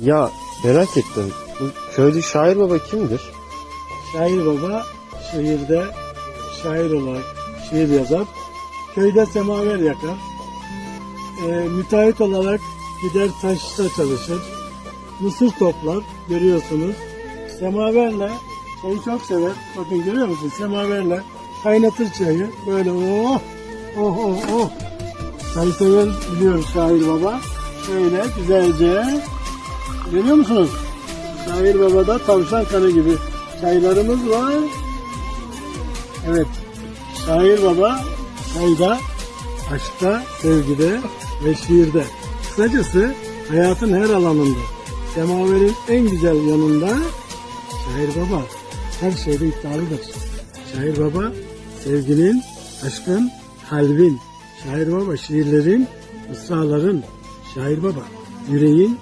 Ya merak ettim. Bu köylü şair baba kimdir? Şair baba şehirde şair olarak şiir yazar. Köyde semaver yakar. Ee, müteahhit olarak gider taşta çalışır. Mısır toplar görüyorsunuz. Semaverle çayı çok sever. Bakın görüyor musunuz? Semaverle kaynatır çayı. Böyle oh oh oh oh. Çayı sever biliyoruz şair baba. Şöyle güzelce. Görüyor musunuz? Şair babada tavşan kanı gibi çaylarımız var. Evet. Şair baba çayda, aşkta, sevgide ve şiirde. Kısacası hayatın her alanında. Semaverin en güzel yanında şair baba her şeyde iddialıdır. Şair baba sevginin, aşkın, kalbin. Şair baba şiirlerin, ısrarların. Şair baba yüreğin,